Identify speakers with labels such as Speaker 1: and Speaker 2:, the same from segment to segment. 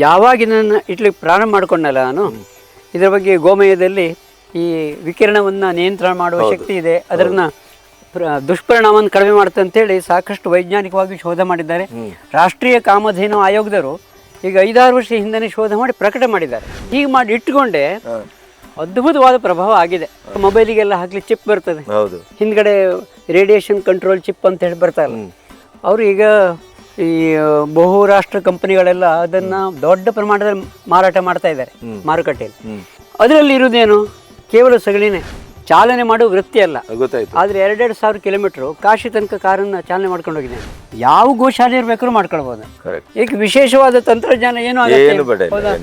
Speaker 1: ಯಾವಾಗ ಇದನ್ನು ಇಟ್ಲಿಕ್ಕೆ ಪ್ರಾರಂಭ ಮಾಡಿಕೊಂಡಲ್ಲ ನಾನು ಇದರ ಬಗ್ಗೆ ಗೋಮಯದಲ್ಲಿ ಈ ವಿಕಿರಣವನ್ನು ನಿಯಂತ್ರಣ ಮಾಡುವ ಶಕ್ತಿ ಇದೆ ಅದನ್ನ ಪ್ರ- ದುಷ್ಪರಿಣಾಮವನ್ನು ಕಡಿಮೆ ಮಾಡುತ್ತೆ ಅಂತೇಳಿ ಸಾಕಷ್ಟು ವೈಜ್ಞಾನಿಕವಾಗಿ ಶೋಧ ಮಾಡಿದ್ದಾರೆ. ರಾಷ್ಟ್ರೀಯ ಕಾಮಧೇನು ಆಯೋಗದವರು ಈಗ ಐದಾರು ವರ್ಷ ಹಿಂದೆ ಶೋಧ ಮಾಡಿ ಪ್ರಕಟ ಮಾಡಿದ್ದಾರೆ. ಹೀಗೆ ಮಾಡಿ ಇಟ್ಕೊಂಡೆ ಅದ್ಭುತವಾದ ಪ್ರಭಾವ ಆಗಿದೆ. ಮೊಬೈಲಿಗೆಲ್ಲ ಹಾಕ್ಲಿ ಚಿಪ್ ಬರ್ತದೆ.
Speaker 2: ಹೌದು.
Speaker 1: ಹಿಂದ್ಗಡೆ ರೇಡಿಯೇಷನ್ ಕಂಟ್ರೋಲ್ ಚಿಪ್ ಅಂತ ಹೇಳಿ ಬರ್ತಾರೆ ಅವರು ಈಗ ಈ ಬಹುರಾಷ್ಟ್ರ ಕಂಪನಿಗಳೆಲ್ಲ ಅದನ್ನ ದೊಡ್ಡ ಪ್ರಮಾಣದಲ್ಲಿ ಮಾರಾಟ ಮಾಡ್ತಾ ಇದ್ದಾರೆ ಮಾರುಕಟ್ಟೆಯಲ್ಲಿ. ಅದರಲ್ಲಿ ಇರುವುದೇನು? ಕೇವಲ ಸಗಣಿನೇ. ಚಾಲನೆ ಮಾಡುವ ವೃತ್ತಿ ಅಲ್ಲ.
Speaker 2: ಗೊತ್ತಾಯ್ತು.
Speaker 1: ಆದ್ರೆ ಎರಡೆರಡು ಸಾವಿರ ಕಿಲೋಮೀಟರ್ ಕಾಶಿ ತನಕ ಕಾರನ್ನ ಚಾಲನೆ ಮಾಡ್ಕೊಂಡು ಹೋಗಿದ್ದೇನೆ ಯಾವ ಗೋಶಾಲೆ ಇರ್ಬೇಕಾದ್ರೂ ಮಾಡ್ಕೊಳ್ಬಹುದು
Speaker 2: ಕರೆಕ್ಟ್
Speaker 1: ಈಗ ವಿಶೇಷವಾದ ತಂತ್ರಜ್ಞಾನ ಏನು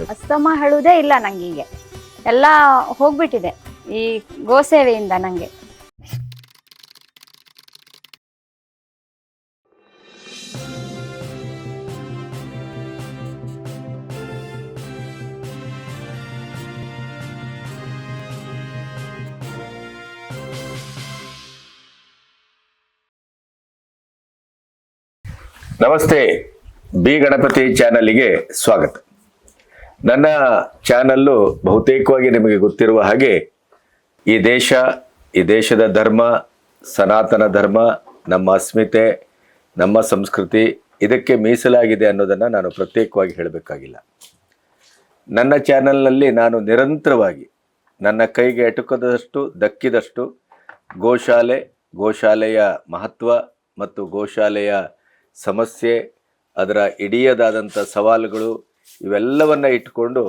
Speaker 3: ಅಸ್ತಮ ಹೇಳುವುದೇ ಇಲ್ಲ ನಂಗೆ ಎಲ್ಲಾ ಎಲ್ಲ ಹೋಗ್ಬಿಟ್ಟಿದೆ ಈ ಗೋಸೇವೆಯಿಂದ ನಂಗೆ.
Speaker 2: ನಮಸ್ತೆ, ಬಿ ಗಣಪತಿ ಚಾನಲ್ಗೆ ಸ್ವಾಗತ. ನನ್ನ ಚಾನಲ್ಲು ಬಹುತೇಕವಾಗಿ ನಿಮಗೆ ಗೊತ್ತಿರುವ ಹಾಗೆ, ಈ ದೇಶ, ಈ ದೇಶದ ಧರ್ಮ, ಸನಾತನ ಧರ್ಮ, ನಮ್ಮ ಅಸ್ಮಿತೆ, ನಮ್ಮ ಸಂಸ್ಕೃತಿ, ಇದಕ್ಕೆ ಮೀಸಲಾಗಿದೆ ಅನ್ನೋದನ್ನು ನಾನು ಪ್ರತ್ಯೇಕವಾಗಿ ಹೇಳಬೇಕಾಗಿಲ್ಲ. ನನ್ನ ಚಾನಲ್ನಲ್ಲಿ ನಾನು ನಿರಂತರವಾಗಿ, ನನ್ನ ಕೈಗೆ ಎಟುಕದಷ್ಟು ದಕ್ಕಿದಷ್ಟು ಗೋಶಾಲೆ, ಗೋಶಾಲೆಯ ಮಹತ್ವ ಮತ್ತು ಗೋಶಾಲೆಯ ಸಮಸ್ಯೆ, ಅದರ ಇಡಿಯದಾದಂಥ ಸವಾಲುಗಳು ಇವೆಲ್ಲವನ್ನು ಇಟ್ಟುಕೊಂಡು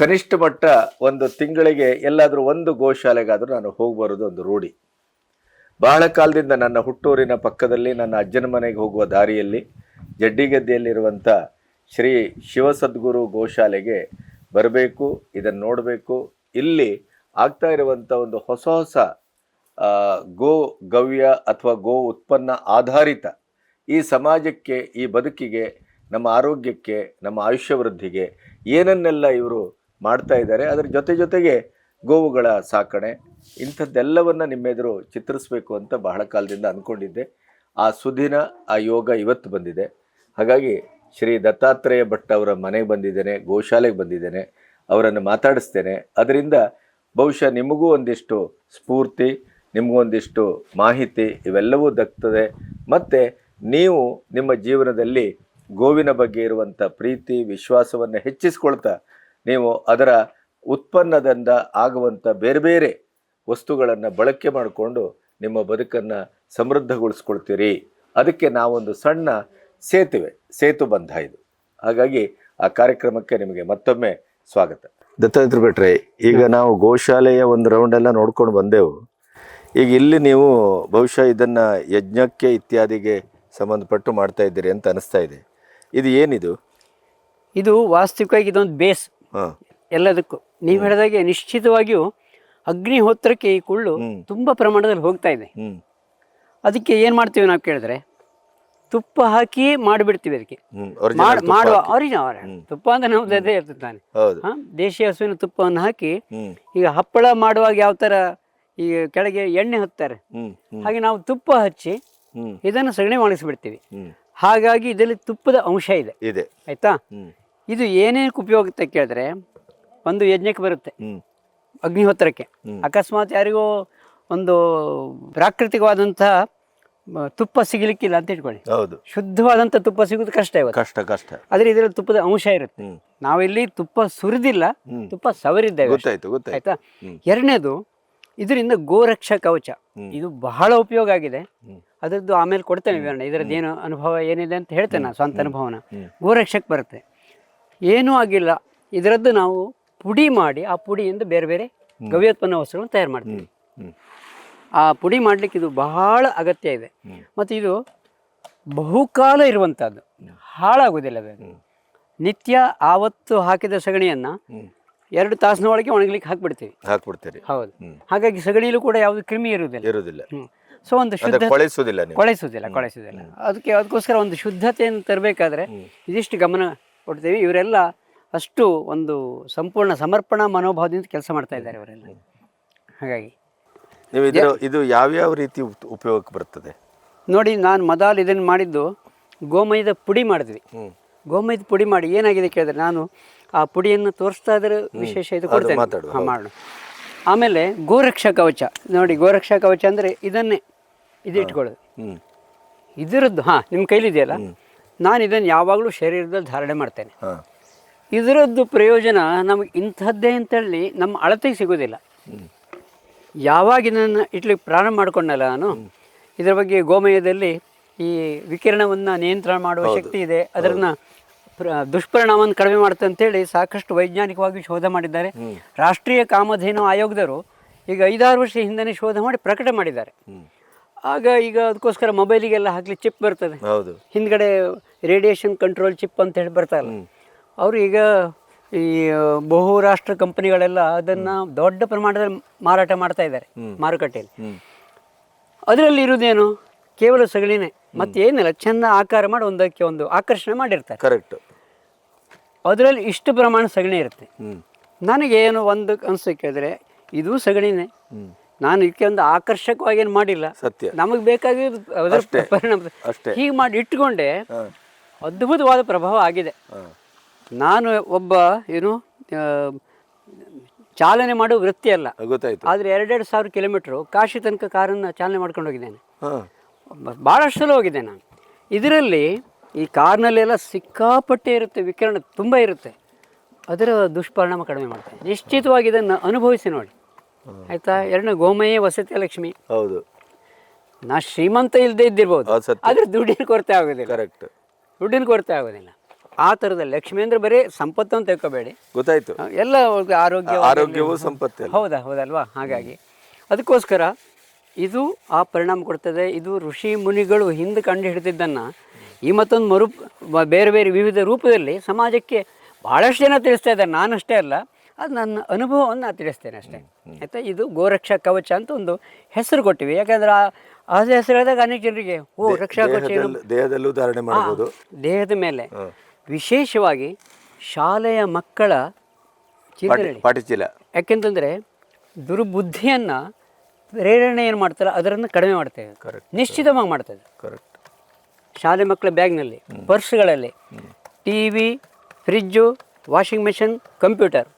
Speaker 2: ಕನಿಷ್ಠ ಮಟ್ಟ ಒಂದು ತಿಂಗಳಿಗೆ ಎಲ್ಲಾದರೂ ಒಂದು ಗೋಶಾಲೆಗಾದರೂ ನಾನು ಹೋಗಬಾರದು ಬರೋದು ಒಂದು ರೂಢಿ. ಬಹಳ ಕಾಲದಿಂದ ನನ್ನ ಹುಟ್ಟೂರಿನ ಪಕ್ಕದಲ್ಲಿ ನನ್ನ ಅಜ್ಜನ ಮನೆಗೆ ಹೋಗುವ ದಾರಿಯಲ್ಲಿ ಜಡ್ಡಿಗದ್ದೆಯಲ್ಲಿರುವಂಥ ಶ್ರೀ ಶಿವಸದ್ಗುರು ಗೋಶಾಲೆಗೆ ಬರಬೇಕು, ಇದನ್ನು ನೋಡಬೇಕು. ಇಲ್ಲಿ ಆಗ್ತಾ ಇರುವಂಥ ಒಂದು ಹೊಸ ಹೊಸ ಗೋ ಗವ್ಯ ಅಥವಾ ಗೋ ಉತ್ಪನ್ನ ಆಧಾರಿತ ಈ ಸಮಾಜಕ್ಕೆ, ಈ ಬದುಕಿಗೆ, ನಮ್ಮ ಆರೋಗ್ಯಕ್ಕೆ, ನಮ್ಮ ಆಯುಷ್ಯ ವೃದ್ಧಿಗೆ ಏನನ್ನೆಲ್ಲ ಇವರು ಮಾಡ್ತಾ ಇದ್ದಾರೆ, ಅದರ ಜೊತೆ ಜೊತೆಗೆ ಗೋವುಗಳ ಸಾಕಣೆ, ಇಂಥದ್ದೆಲ್ಲವನ್ನು ನಿಮ್ಮೆದುರು ಚಿತ್ರಿಸಬೇಕು ಅಂತ ಬಹಳ ಕಾಲದಿಂದ ಅಂದ್ಕೊಂಡಿದ್ದೆ ಆ ಸುದಿನ, ಆ ಯೋಗ ಇವತ್ತು ಬಂದಿದೆ. ಹಾಗಾಗಿ ಶ್ರೀ ದತ್ತಾತ್ರೇಯ ಭಟ್ ಅವರ ಮನೆಗೆ ಬಂದಿದ್ದೇನೆ, ಗೋಶಾಲೆಗೆ ಬಂದಿದ್ದೇನೆ, ಅವರನ್ನು ಮಾತಾಡಿಸ್ತೇನೆ. ಅದರಿಂದ ಬಹುಶಃ ನಿಮಗೂ ಒಂದಿಷ್ಟು ಸ್ಫೂರ್ತಿ, ನಿಮಗೂ ಒಂದಿಷ್ಟು ಮಾಹಿತಿ ಇವೆಲ್ಲವೂ ದಕ್ತದೆ. ಮತ್ತು ನೀವು ನಿಮ್ಮ ಜೀವನದಲ್ಲಿ ಗೋವಿನ ಬಗ್ಗೆ ಇರುವಂಥ ಪ್ರೀತಿ, ವಿಶ್ವಾಸವನ್ನು ಹೆಚ್ಚಿಸ್ಕೊಳ್ತಾ ನೀವು ಅದರ ಉತ್ಪನ್ನದಿಂದ ಆಗುವಂಥ ಬೇರೆ ಬೇರೆ ವಸ್ತುಗಳನ್ನು ಬಳಕೆ ಮಾಡಿಕೊಂಡು ನಿಮ್ಮ ಬದುಕನ್ನು ಸಮೃದ್ಧಗೊಳಿಸ್ಕೊಳ್ತೀರಿ. ಅದಕ್ಕೆ ನಾವೊಂದು ಸಣ್ಣ ಸೇತುವೆ, ಸೇತು ಬಂಧ ಇದು. ಹಾಗಾಗಿ ಆ ಕಾರ್ಯಕ್ರಮಕ್ಕೆ ನಿಮಗೆ ಮತ್ತೊಮ್ಮೆ ಸ್ವಾಗತ. ದತ್ತಾತ್ರೇಯ ಭಟ್ರೆ, ಈಗ ನಾವು ಗೋಶಾಲೆಯ ಒಂದು ರೌಂಡ್ ಎಲ್ಲ ನೋಡ್ಕೊಂಡು ಬಂದೆವು. ಈಗ ಇಲ್ಲಿ ನೀವು ಬಹುಶಃ ಇದನ್ನು ಯಜ್ಞಕ್ಕೆ ಇತ್ಯಾದಿಗೆ ಸಂಬಂಧಪಟ್ಟು ಮಾಡ್ತಾ ಇದ್ದೀರಿ ಅಂತ ಅನಿಸ್ತಾ ಇದೆ. ಇದು ಏನಿದು?
Speaker 1: ಇದು ವಾಸ್ತವಿಕವಾಗಿ ಇದೊಂದು ಬೇಸ್.
Speaker 2: ಹಾಂ.
Speaker 1: ಎಲ್ಲದಕ್ಕೂ. ನೀವು ಹೇಳಿದಾಗೆ ನಿಶ್ಚಿತವಾಗಿಯೂ ಅಗ್ನಿಹೋತ್ರಕ್ಕೆ ಈ ಕುಳ್ಳು. ತುಂಬ ಪ್ರಮಾಣದಲ್ಲಿ ಹೋಗ್ತಾ ಇದೆ.
Speaker 2: ಹ್ಞೂ
Speaker 1: ಅದಕ್ಕೆ ಏನು ಮಾಡ್ತೀವಿ ನಾವು ಕೇಳಿದ್ರೆ ತುಪ್ಪ ಹಾಕಿ ಮಾಡಿಬಿಡ್ತೀವಿ ಅದಕ್ಕೆ. ಮಾಡ್- ಮಾಡುವ
Speaker 2: ಒರಿಜಿನಲ್
Speaker 1: ತುಪ್ಪ ಅಂದ್ರೆ ನಮ್ದು ಅದೇ ಇರ್ತದೆ ತಾನೆ.
Speaker 2: ಹೌದು.
Speaker 1: ಹಾ ದೇಶೀಯ ಹಸುವಿನ ತುಪ್ಪವನ್ನು ಹಾಕಿ
Speaker 2: ಹ್ಞೂ
Speaker 1: ಈಗ ಹಪ್ಪಳ ಮಾಡುವಾಗ ಯಾವ ಥರ ಈಗ ಕೆಳಗೆ ಎಣ್ಣೆ ಹತ್ತಾರೆ.
Speaker 2: ಹ್ಞೂ
Speaker 1: ಹಾಗೆ ನಾವು ತುಪ್ಪ ಹಚ್ಚಿ ಇದನ್ನು ಸಗಣಿ
Speaker 2: ಒಣಗಿಸ್ಬಿಡ್ತೀವಿ.
Speaker 1: ಹಾಗಾಗಿ ಇದರಲ್ಲಿ ತುಪ್ಪದ ಅಂಶ ಇದೆ.
Speaker 2: ಇದೆ.
Speaker 1: ಆಯ್ತಾ? ಇದು ಏನೇನಕ್ಕೆ ಉಪಯೋಗ ಅಂತ ಕೇಳಿದ್ರೆ ಒಂದು ಯಜ್ಞಕ್ಕೆ ಬರುತ್ತೆ. ಅಗ್ನಿಹೋತ್ರಕ್ಕೆ. ಅಕಸ್ಮಾತ್ ಯಾರಿಗೋ ಒಂದು ಪ್ರಾಕೃತಿಕವಾದಂತಹ ತುಪ್ಪ ಸಿಗಲಿಕ್ಕಿಲ್ಲ ಅಂತ ಇಟ್ಕೊಳ್ಳಿ.
Speaker 2: ಹೌದು.
Speaker 1: ಶುದ್ಧವಾದಂಥ ತುಪ್ಪ ಸಿಗೋದು ಕಷ್ಟ ಇವತ್ತು.
Speaker 2: ಕಷ್ಟ ಕಷ್ಟ.
Speaker 1: ಆದ್ರೆ ಇದರಲ್ಲಿ ತುಪ್ಪದ ಅಂಶ ಇರುತ್ತೆ. ನಾವಿಲ್ಲಿ ತುಪ್ಪ ಸುರಿದಿಲ್ಲ ತುಪ್ಪ ಸವರಿದ್ದೇವೆ.
Speaker 2: ಗೊತ್ತಾಯ್ತು ಗೊತ್ತಾಯ್ತು.
Speaker 1: ಆಯ್ತಾ? ಎರಡನೇದು ಇದರಿಂದ ಗೋರಕ್ಷ ಕವಚ. ಇದು ಬಹಳ ಉಪಯೋಗ ಆಗಿದೆ. ಅದರದ್ದು ಆಮೇಲೆ ಕೊಡ್ತೇನೆ ವಿವರಣೆ. ಇದರದ್ದು ಏನು ಅನುಭವ ಏನಿದೆ ಅಂತ ಹೇಳ್ತೇನೆ ನಾನು ಸ್ವಂತ ಅನುಭವನ. ಗೋರಕ್ಷಕ್ಕೆ ಬರುತ್ತೆ. ಏನೂ ಆಗಿಲ್ಲ. ಇದರದ್ದು ನಾವು ಪುಡಿ ಮಾಡಿ ಆ ಪುಡಿಯಿಂದ ಬೇರೆ ಬೇರೆ ಗವ್ಯೋತ್ಪನ್ನ ವಸ್ತುಗಳನ್ನು ತಯಾರು ಮಾಡ್ತೀವಿ. ಆ ಪುಡಿ ಮಾಡಲಿಕ್ಕೆ ಇದು ಬಹಳ ಅಗತ್ಯ ಇದೆ. ಮತ್ತು ಇದು ಬಹುಕಾಲ ಇರುವಂಥದ್ದು ಹಾಳಾಗೋದಿಲ್ಲ ಅದು. ನಿತ್ಯ ಆವತ್ತು ಹಾಕಿದ ಸಗಣಿಯನ್ನು ಎರಡು ತಾಸಿನ ಒಳಗೆ ಒಣಗಲಿಕ್ಕೆ ಹಾಕ್ಬಿಡ್ತೀವಿ.
Speaker 2: ಹಾಕ್ಬಿಡ್ತೀರಿ.
Speaker 1: ಹೌದು. ಹಾಗಾಗಿ ಸಗಣಿಯಲ್ಲೂ ಕೂಡ ಯಾವುದು ಕ್ರಿಮಿ ಇರುವುದಿಲ್ಲ.
Speaker 2: ಇರುವುದಿಲ್ಲ.
Speaker 1: ಸೊ ಒಂದು ಶುದ್ಧ
Speaker 2: ಕೊಳೆಸುವುದಿಲ್ಲ ನೀವು.
Speaker 1: ಕೊಳೆಸುವುದಿಲ್ಲ ಅದಕ್ಕೆ ಅದಕ್ಕೋಸ್ಕರ ಒಂದು ಶುದ್ಧತೆಯನ್ನು ತರಬೇಕಾದ್ರೆ ಇದಿಷ್ಟು ಗಮನ ಕೊಡ್ತೀವಿ. ಇವರೆಲ್ಲ ಅಷ್ಟು ಒಂದು ಸಂಪೂರ್ಣ ಸಮರ್ಪಣಾ ಮನೋಭಾವದಿಂದ ಕೆಲಸ ಮಾಡ್ತಾ ಇದ್ದಾರೆ ಇವರೆಲ್ಲ ಹಾಗಾಗಿ.
Speaker 2: ನೀವು ಇದು ಇದು ಯಾವ್ಯಾವ ರೀತಿ ಉಪ್- ಉಪಯೋಗಕ್ಕೆ ಬರ್ತದೆ?
Speaker 1: ನೋಡಿ ನಾನು ಮೊದಲು ಇದನ್ನು ಮಾಡಿದ್ದು ಗೋಮಯದ ಪುಡಿ ಮಾಡಿದ್ವಿ. ಗೋಮಯದ ಪುಡಿ ಮಾಡಿ ಏನಾಗಿದೆ ಕೇಳಿದ್ರೆ ನಾನು ಆ ಪುಡಿಯನ್ನು ತೋರಿಸ್ತಾ ಇದ್ರೆ ವಿಶೇಷ ಇದು ಕೊಡ್ತೇನೆ. ಮಾಡೋಣ. ಆಮೇಲೆ ಗೋರಕ್ಷಾ ಕವಚ. ನೋಡಿ ಗೋರಕ್ಷಾ ಕವಚ ಅಂದರೆ ಇದನ್ನೇ ಇದು ಇಟ್ಕೊಳ್ಳೋದು. ಇದರದ್ದು ಹಾಂ ನಿಮ್ಮ ಕೈಲಿದೆಯಲ್ಲ? ನಾನು ಇದನ್ನು ಯಾವಾಗಲೂ ಶರೀರದಲ್ಲಿ ಧಾರಣೆ ಮಾಡ್ತೇನೆ. ಇದರದ್ದು ಪ್ರಯೋಜನ ನಮಗೆ ಇಂಥದ್ದೇ ಅಂತೇಳಿ ನಮ್ಮ ಅಳತೆಗೆ ಸಿಗೋದಿಲ್ಲ. ಯಾವಾಗ ಇದನ್ನು ಇಟ್ಲಿಕ್ಕೆ ಪ್ರಾರಂಭ ಮಾಡ್ಕೊಂಡಲ್ಲ ನಾನು ಇದರ ಬಗ್ಗೆ ಗೋಮಯದಲ್ಲಿ ಈ ವಿಕಿರಣವನ್ನು ನಿಯಂತ್ರಣ ಮಾಡುವ ಶಕ್ತಿ ಇದೆ ಅದರನ್ನ ಪ್ರ- ದುಷ್ಪರಿಣಾಮವನ್ನು ಕಡಿಮೆ ಮಾಡುತ್ತೆ ಅಂತೇಳಿ ಸಾಕಷ್ಟು ವೈಜ್ಞಾನಿಕವಾಗಿ ಶೋಧ ಮಾಡಿದ್ದಾರೆ. ರಾಷ್ಟ್ರೀಯ ಕಾಮಧೇನು ಆಯೋಗದವರು ಈಗ ಐದಾರು ವರ್ಷ ಹಿಂದೆ ಶೋಧ ಮಾಡಿ ಪ್ರಕಟ ಮಾಡಿದ್ದಾರೆ. ಆಗ ಈಗ ಅದಕ್ಕೋಸ್ಕರ ಮೊಬೈಲಿಗೆಲ್ಲ ಹಾಕ್ಲಿ ಚಿಪ್ ಬರ್ತದೆ.
Speaker 2: ಹೌದು.
Speaker 1: ಹಿಂದ್ಗಡೆ ರೇಡಿಯೇಷನ್ ಕಂಟ್ರೋಲ್ ಚಿಪ್ ಅಂತ ಹೇಳಿ ಬರ್ತಾರಲ್ಲ. ಅವರು ಈಗ ಈ ಬಹುರಾಷ್ಟ್ರ ಕಂಪನಿಗಳೆಲ್ಲ ಅದನ್ನ ದೊಡ್ಡ ಪ್ರಮಾಣದಲ್ಲಿ ಮಾರಾಟ ಮಾಡ್ತಾ ಇದ್ದಾರೆ ಮಾರುಕಟ್ಟೆಯಲ್ಲಿ. ಅದರಲ್ಲಿ ಇರುವುದೇನು? ಕೇವಲ ಸಗಣಿನೇ. ಮತ್ತೆ ಏನಿಲ್ಲ ಚೆಂದ ಆಕಾರ ಮಾಡಿ ಒಂದಕ್ಕೆ ಒಂದು ಆಕರ್ಷಣೆ ಮಾಡಿರ್ತಾರೆ.
Speaker 2: ಕರೆಕ್ಟ್
Speaker 1: ಅದರಲ್ಲಿ ಇಷ್ಟು ಪ್ರಮಾಣ ಸಗಣಿ ಇರುತ್ತೆ. ನನಗೆ ಏನು ಒಂದು ಅನಿಸಿಕೆ ಇದು ಸಗಣಿನೇ. ನಾನು ಇದಕ್ಕೆ ಒಂದು ಆಕರ್ಷಕವಾಗಿ ಏನು ಮಾಡಿಲ್ಲ.
Speaker 2: ಸತ್ಯ.
Speaker 1: ನಮಗೆ ಬೇಕಾಗಿರೋದು ಅದರ ಪರಿಣಾಮ.
Speaker 2: ಅಷ್ಟೇ.
Speaker 1: ಹೀಗೆ ಮಾಡಿ ಇಟ್ಕೊಂಡೆ ಅದ್ಭುತವಾದ ಪ್ರಭಾವ ಆಗಿದೆ. ನಾನು ಒಬ್ಬ ಏನು ಚಾಲನೆ ಮಾಡುವ ವೃತ್ತಿ ಅಲ್ಲ.
Speaker 2: ಗೊತ್ತಾಯ್ತು.
Speaker 1: ಆದರೆ ಎರಡೆರಡು ಸಾವಿರ ಕಿಲೋಮೀಟ್ರು ಕಾಶಿ ತನಕ ಕಾರನ್ನು ಚಾಲನೆ ಮಾಡ್ಕೊಂಡು ಹೋಗಿದ್ದೇನೆ. ಭಾಳಷ್ಟು ಸಲ ಹೋಗಿದ್ದೆ ನಾನು. ಇದರಲ್ಲಿ ಈ ಕಾರ್ನಲ್ಲೆಲ್ಲ ಸಿಕ್ಕಾಪಟ್ಟೆ ಇರುತ್ತೆ ವಿಕಿರಣ ತುಂಬ ಇರುತ್ತೆ. ಅದರ ದುಷ್ಪರಿಣಾಮ ಕಡಿಮೆ ಮಾಡ್ತೇನೆ. ನಿಶ್ಚಿತವಾಗಿ ಇದನ್ನು ಅನುಭವಿಸಿ ನೋಡಿ. ಆಯಿತಾ? ಎರಡನೇ ಗೋಮಯ ವಸತಿ ಲಕ್ಷ್ಮಿ.
Speaker 2: ಹೌದು.
Speaker 1: ನಾ ಶ್ರೀಮಂತ ಇಲ್ಲದೆ ಇದ್ದಿರ್ಬೋದು.
Speaker 2: ಆದ್ರೆ ಸತ್ಯ.
Speaker 1: ಆದರೆ ದುಡ್ಡಿನ ಕೊರತೆ ಆಗೋದಿಲ್ಲ.
Speaker 2: ಕರೆಕ್ಟ್
Speaker 1: ದುಡ್ಡಿನ ಕೊರತೆ ಆಗೋದಿಲ್ಲ. ಆ ತರದ ಲಕ್ಷ್ಮಿ ಅಂದ್ರೆ ಬರೀ ಸಂಪತ್ತು ಅಂತ ತಿಳ್ಕೊಬೇಡಿ.
Speaker 2: ಗೊತ್ತಾಯ್ತು.
Speaker 1: ಎಲ್ಲ ಆರೋಗ್ಯ
Speaker 2: ಆರೋಗ್ಯವೂ ಸಂಪತ್ತೇ.
Speaker 1: ಹೌದಾ ಹೌದಲ್ವಾ? ಹಾಗಾಗಿ. ಅದಕ್ಕೋಸ್ಕರ ಇದು ಆ ಪರಿಣಾಮ ಕೊಡ್ತದೆ. ಇದು ಋಷಿ ಮುನಿಗಳು ಹಿಂದೆ ಕಂಡು ಹಿಡಿದಿದ್ದನ್ನು ಈ ಮತ್ತೊಂದು ಮರು ಬೇರೆ ಬೇರೆ ವಿವಿಧ ರೂಪದಲ್ಲಿ ಸಮಾಜಕ್ಕೆ ಭಾಳಷ್ಟು ಜನ ತಿಳಿಸ್ತಾ ಇದ್ದಾರೆ. ನಾನಷ್ಟೇ ಅಲ್ಲ. ಅದು ನನ್ನ ಅನುಭವವನ್ನು ನಾನು ತಿಳಿಸ್ತೇನೆ ಅಷ್ಟೇ. ಆಯಿತಾ? ಇದು ಗೋರಕ್ಷಾ ಕವಚ ಅಂತ ಒಂದು ಹೆಸರು ಕೊಟ್ಟಿವಿ. ಯಾಕಂದ್ರೆ ಆ ಹೆಸರು ಹೇಳಿದಾಗ ಅನೇಕ ಜನರಿಗೆ ಓ ರಕ್ಷಾ ಕವಚ
Speaker 2: ದೇಹದಲ್ಲಿ- ಧಾರಣೆ ಮಾಡಬಹುದು.
Speaker 1: ದೇಹದ ಮೇಲೆ. ವಿಶೇಷವಾಗಿ ಶಾಲೆಯ ಮಕ್ಕಳ ಚಿಂತನೆ ಯಾಕೆಂತಂದ್ರೆ ದುರ್ಬುದ್ಧಿಯನ್ನು ಪ್ರೇರಣೆ ಏನು ಮಾಡ್ತಾರೆ ಅದರನ್ನು ಕಡಿಮೆ ಮಾಡ್ತೇವೆ. ನಿಶ್ಚಿತವಾಗಿ ಮಾಡ್ತೇವೆ.
Speaker 2: ಕರೆಕ್ಟ್
Speaker 1: ಶಾಲೆ ಮಕ್ಕಳ ಬ್ಯಾಗ್ನಲ್ಲಿ ಪರ್ಸ್ಗಳಲ್ಲಿ T V fridge washing machine computer.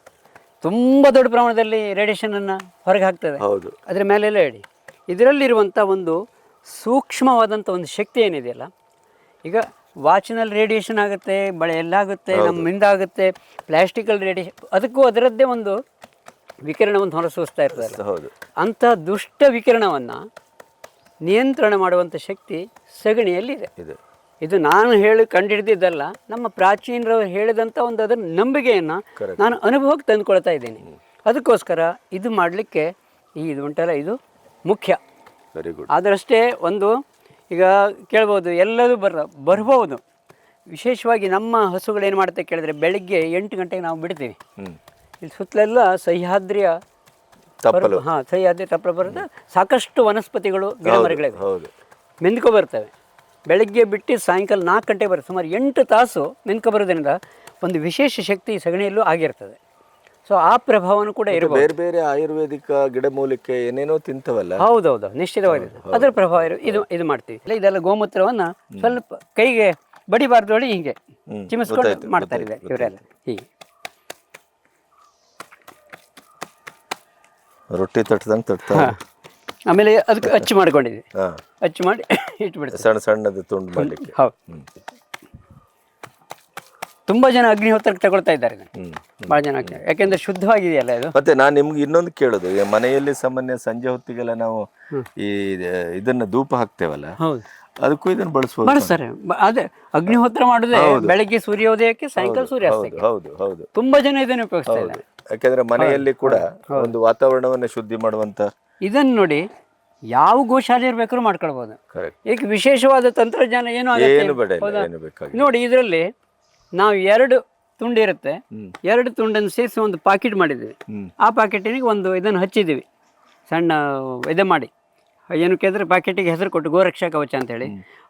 Speaker 1: ತುಂಬ ದೊಡ್ಡ ಪ್ರಮಾಣದಲ್ಲಿ ರೇಡಿಯೇಷನನ್ನು ಹೊರಗೆ ಹಾಕ್ತದೆ.
Speaker 2: ಹೌದು.
Speaker 1: ಅದರ ಮೇಲೆಲ್ಲ ಹೇಳಿ. ಇದರಲ್ಲಿರುವಂಥ ಒಂದು ಸೂಕ್ಷ್ಮವಾದಂಥ ಒಂದು ಶಕ್ತಿ ಏನಿದೆಯಲ್ಲ ಈಗ ವಾಚಿನಲ್ಲಿ ರೇಡಿಯೇಷನ್ ಆಗುತ್ತೆ ಬಳೆ ಎಲ್ಲ ಆಗುತ್ತೆ ನಮ್ಮಿಂದ ಆಗುತ್ತೆ ಪ್ಲಾಸ್ಟಿಕಲ್ ರೇಡಿಯೇಷನ್ ಅದಕ್ಕೂ ಅದರದ್ದೇ ಒಂದು ವಿಕಿರಣವನ್ನು ಹೊರಸೂಸ್ತಾ ಇರ್ತದಲ್ಲ.
Speaker 2: ಹೌದು.
Speaker 1: ಅಂಥ ದುಷ್ಟ ವಿಕಿರಣವನ್ನು ನಿಯಂತ್ರಣ ಮಾಡುವಂಥ ಶಕ್ತಿ ಸಗಣಿಯಲ್ಲಿ
Speaker 2: ಇದೆ.
Speaker 1: ಇದು ನಾನು ಹೇಳಿ ಕಂಡುಹಿಡಿದಿದ್ದಲ್ಲ ನಮ್ಮ ಪ್ರಾಚೀನರು ಹೇಳಿದಂಥ ಒಂದು ಅದರ ನಂಬಿಕೆಯನ್ನು ನಾನು ಅನುಭವಕ್ಕೆ ತಂದುಕೊಳ್ತಾ ಇದ್ದೀನಿ. ಅದಕ್ಕೋಸ್ಕರ ಇದು ಮಾಡಲಿಕ್ಕೆ ಈ ಇದು ಉಂಟಲ್ಲ ಇದು ಮುಖ್ಯ.
Speaker 2: ವೆರಿ ಗುಡ್
Speaker 1: ಅದರಷ್ಟೇ ಒಂದು ಈಗ ಕೇಳ್ಬೋದು ಎಲ್ಲರೂ ಬರ ಬರ್ಬೋದು ವಿಶೇಷವಾಗಿ ನಮ್ಮ ಹಸುಗಳು ಏನು ಮಾಡುತ್ತೆ ಕೇಳಿದ್ರೆ ಬೆಳಿಗ್ಗೆ ಎಂಟು ಗಂಟೆಗೆ ನಾವು ಬಿಡ್ತೀವಿ. ಇಲ್ಲಿ ಸುತ್ತಲೆಲ್ಲ ಸಹ್ಯಾದ್ರಿಯ ಹಾಂ ಸಹ್ಯಾದ್ರಿ ತಪ್ಪಲು ಬರುತ್ತೆ? ಸಾಕಷ್ಟು ವನಸ್ಪತಿಗಳು ಗಿಡ ಮರಗಳಿವೆ
Speaker 2: ಹೌದು.
Speaker 1: ಮೆಂದ್ಕೊ ಬರ್ತವೆ. ಬೆಳಗ್ಗೆ ಬಿಟ್ಟು ಸಾಯಂಕಾಲ ನಾಲ್ಕು ಗಂಟೆ ಬರುತ್ತೆ ಸುಮಾರು ಎಂಟು ತಾಸು ಮೆಂದ್ಕೊ ಬರೋದ್ರಿಂದ ಒಂದು ವಿಶೇಷ ಶಕ್ತಿ ಈ ಸಗಣಿಯಲ್ಲೂ ಆಗಿರ್ತದೆ. ಸೊ ಆ ಪ್ರಭಾವನೂ ಕೂಡ ಇರಬಹುದು
Speaker 2: ಬೇರೆ ಬೇರೆ ಆಯುರ್ವೇದಿಕ ಗಿಡಮೂಲಿಕೆ ಏನೇನೋ ತಿಂತವಲ್ಲ?
Speaker 1: ಹೌದೌದು ನಿಶ್ಚಿತವಾಗಿ. ಅದರ ಪ್ರಭಾವ ಇರು ಇದು ಇದು ಮಾಡ್ತೀವಿ. ಇಲ್ಲ, ಇದೆಲ್ಲ ಗೋಮೂತ್ರವನ್ನ ಸ್ವಲ್ಪ ಕೈಗೆ ಬಡಿಬಾರ್ದು ಹೇಳಿ ಹೀಗೆ ಚಿಮಿಸ್ಕೊಂಡು
Speaker 2: ಗೊತ್ತಾಯ್ತು,
Speaker 1: ಮಾಡ್ತಾ ಇದೆ ಇವರೆಲ್ಲ. ಹೀಗೆ.
Speaker 2: ರೊಟ್ಟಿ ತಟ್ಟದಂಗೆ ತಟ್ತಾ
Speaker 1: ಹಾ. ಆಮೇಲೆ ಅದಕ್ಕೆ ಅಚ್ಚು ಮಾಡ್ಕೊಂಡಿದ್ವಿ
Speaker 2: ಹಾ.
Speaker 1: ಅಚ್ಚು ಮಾಡಿ ಇಟ್ಬಿಡ್ತೀವಿ
Speaker 2: ಸಣ್ಣ ಸಣ್ಣದು ತುಂಡು ಮಾಡಲಿಕ್ಕೆ.
Speaker 1: ಹೌದು. ತುಂಬ ಜನ ಅಗ್ನಿಹೋತ್ರಕ್ಕೆ ತಗೊಳ್ತಾ ಇದ್ದಾರೆ ಇದನ್ನ. ಭಾಳ ಜನ. ಯಾಕೆಂದ್ರೆ ಶುದ್ಧವಾಗಿದೆಯಲ್ಲ ಇದು?
Speaker 2: ಮತ್ತೆ ನಾನು ನಿಮ್ಗೆ ಇನ್ನೊಂದು ಕೇಳೋದು. ಈಗ ಮನೆಯಲ್ಲಿ ಸಾಮಾನ್ಯ ಸಂಜೆ ಹೊತ್ತಿಗೆಲ್ಲ ನಾವು ಈ ಇದನ್ನ ಧೂಪ ಹಾಕ್ತೇವಲ್ಲ?
Speaker 1: ಹೌದು.
Speaker 2: ಅದಕ್ಕೂ ಇದನ್ನ ಬಳಸ್ಬೋದು
Speaker 1: ಬಳಸ್ತಾರೆ. ಬ- ಅದೇ ಅಗ್ನಿಹೋತ್ರ ಮಾಡುದೇ ಬೆಳಗ್ಗೆ ಸೂರ್ಯೋದಯಕ್ಕೆ ಸಾಯಂಕಾಲ ಸೂರ್ಯಾಸ್ತಕ್ಕೆ.
Speaker 2: ಹೌದು ಹೌದು.
Speaker 1: ತುಂಬಾ ಜನ ಇದನ್ನು ಉಪಯೋಗಿಸ್ತಾ ಇದ್ದಾರೆ.
Speaker 2: ಯಾಕಂದ್ರೆ ಮನೆಯಲ್ಲಿ ಕೂಡ ಒಂದು ವಾತಾವರಣವನ್ನ ಶುದ್ಧಿ ಮಾಡುವಂತ
Speaker 1: ಇದನ್ನು ನೋಡಿ ಯಾವ ಗೋಶಾಲೆ ಇರ್ಬೇಕಾದ್ರೂ ಮಾಡ್ಕೊಳ್ಬೋದು.
Speaker 2: ಕರೆಕ್ಟ್
Speaker 1: ಈಗ ವಿಶೇಷವಾದ ತಂತ್ರಜ್ಞಾನ ಏನು ಆಗುತ್ತೆ ನೋಡಿ ಇದರಲ್ಲಿ ನಾವು ಎರಡು ತುಂಡು ಇರುತ್ತೆ. ಎರಡು ತುಂಡನ್ನು ಸೇರಿಸಿ ಒಂದು ಪಾಕೆಟ್ ಮಾಡಿದ್ದೀವಿ. ಆ ಪಾಕೆಟಿಗೆ ಒಂದು ಇದನ್ನು ಹಚ್ಚಿದ್ದೀವಿ. ಸಣ್ಣ ಇದೆ ಮಾಡಿ. ಏನಕ್ಕೆ ಅಂದರೆ ಪಾಕೆಟಿಗೆ ಹೆಸರು ಕೊಟ್ಟು ಗೋರಕ್ಷಾ ಕವಚ ಅಂತೇಳಿ.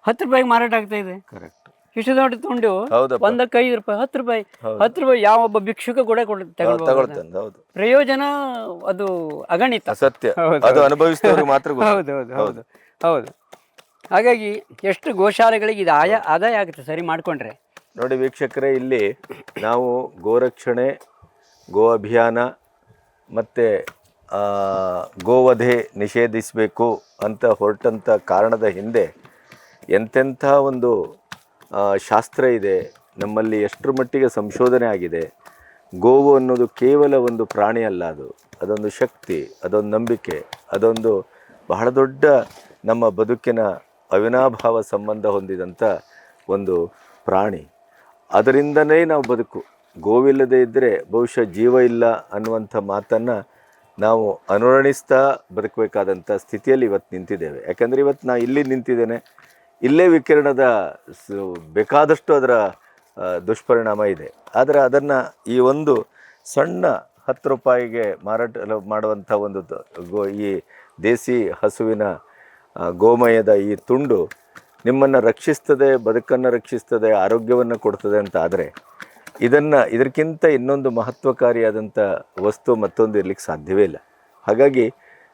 Speaker 1: ಹತ್ತು ರೂಪಾಯಿಗೆ ಮಾರಾಟ ಆಗ್ತಾ ಇದೆ.
Speaker 2: ಕರೆಕ್ಟ್
Speaker 1: ಇಷ್ಟು ದೊಡ್ಡ ತುಂಡು
Speaker 2: ಹೌದಪ್ಪ.
Speaker 1: ಒಂದಕ್ಕೆ ಐದು ರೂಪಾಯಿ ಹತ್ತು ರೂಪಾಯಿ ಹತ್ತು ರೂಪಾಯಿ ಯಾವೊಬ್ಬ ಭಿಕ್ಷುಕ ಕೂಡ ಕೊಡ ತಗೊಳ್ಬೋದು
Speaker 2: ತಗೊಳ್ತಾನೆ ಹೌದು.
Speaker 1: ಪ್ರಯೋಜನ ಅದು ಅಗಣಿತ.
Speaker 2: ಸತ್ಯ
Speaker 1: ಹೌದು,
Speaker 2: ಅದು ಅನುಭವಿಸಿದವ್ರಿಗೆ ಮಾತ್ರ ಗೊತ್ತು.
Speaker 1: ಹೌದು ಹೌದು ಹೌದು ಹೌದು. ಹಾಗಾಗಿ ಎಷ್ಟು ಗೋಶಾಲೆಗಳಿಗೆ ಇದು ಆಯ ಆದಾಯ ಆಗುತ್ತೆ ಸರಿ ಮಾಡ್ಕೊಂಡ್ರೆ?
Speaker 2: ನೋಡಿ ವೀಕ್ಷಕರೇ ಇಲ್ಲಿ ನಾವು ಗೋರಕ್ಷಣೆ ಗೋ ಅಭಿಯಾನ ಮತ್ತು ಗೋವಧೆ ನಿಷೇಧಿಸಬೇಕು ಅಂತ ಹೊರಟಂಥ ಕಾರಣದ ಹಿಂದೆ ಎಂತೆಂಥ ಒಂದು ಶಾಸ್ತ್ರ ಇದೆ. ನಮ್ಮಲ್ಲಿ ಎಷ್ಟರ ಮಟ್ಟಿಗೆ ಸಂಶೋಧನೆ ಆಗಿದೆ. ಗೋವು ಅನ್ನೋದು ಕೇವಲ ಒಂದು ಪ್ರಾಣಿ ಅಲ್ಲ ಅದು. ಅದೊಂದು ಶಕ್ತಿ, ಅದೊಂದು ನಂಬಿಕೆ, ಅದೊಂದು ಬಹಳ ದೊಡ್ಡ ನಮ್ಮ ಬದುಕಿನ ಅವಿನಾಭಾವ ಸಂಬಂಧ ಹೊಂದಿದಂಥ ಒಂದು ಪ್ರಾಣಿ. ಅದರಿಂದನೇ ನಾವು ಬದುಕು. ಗೋವಿಲ್ಲದೆ ಇದ್ದರೆ ಬಹುಶಃ ಜೀವ ಇಲ್ಲ ಅನ್ನುವಂಥ ಮಾತನ್ನು ನಾವು ಅನುರಣಿಸ್ತಾ ಬದುಕಬೇಕಾದಂಥ ಸ್ಥಿತಿಯಲ್ಲಿ ಇವತ್ತು ನಿಂತಿದ್ದೇವೆ. ಯಾಕಂದರೆ ಇವತ್ತು ನಾ ಇಲ್ಲಿ ನಿಂತಿದ್ದೇನೆ. ಇಲ್ಲೇ ವಿಕಿರಣದ ಬೇಕಾದಷ್ಟು ಅದರ ದುಷ್ಪರಿಣಾಮ ಇದೆ. ಆದರೆ ಅದನ್ನು ಈ ಒಂದು ಸಣ್ಣ ಹತ್ತು ರೂಪಾಯಿಗೆ ಮಾರಾಟ ಮಾಡುವಂಥ ಒಂದು ಗೋ, ಈ ದೇಸಿ ಹಸುವಿನ ಗೋಮಯದ ಈ ತುಂಡು ನಿಮ್ಮನ್ನು ರಕ್ಷಿಸ್ತದೆ, ಬದುಕನ್ನು ರಕ್ಷಿಸ್ತದೆ, ಆರೋಗ್ಯವನ್ನು ಕೊಡ್ತದೆ ಅಂತ ಆದರೆ ಇದನ್ನು, ಇದಕ್ಕಿಂತ ಇನ್ನೊಂದು ಮಹತ್ವಕಾರಿಯಾದಂಥ ವಸ್ತು ಮತ್ತೊಂದು ಇರಲಿಕ್ಕೆ ಸಾಧ್ಯವೇ ಇಲ್ಲ. ಹಾಗಾಗಿ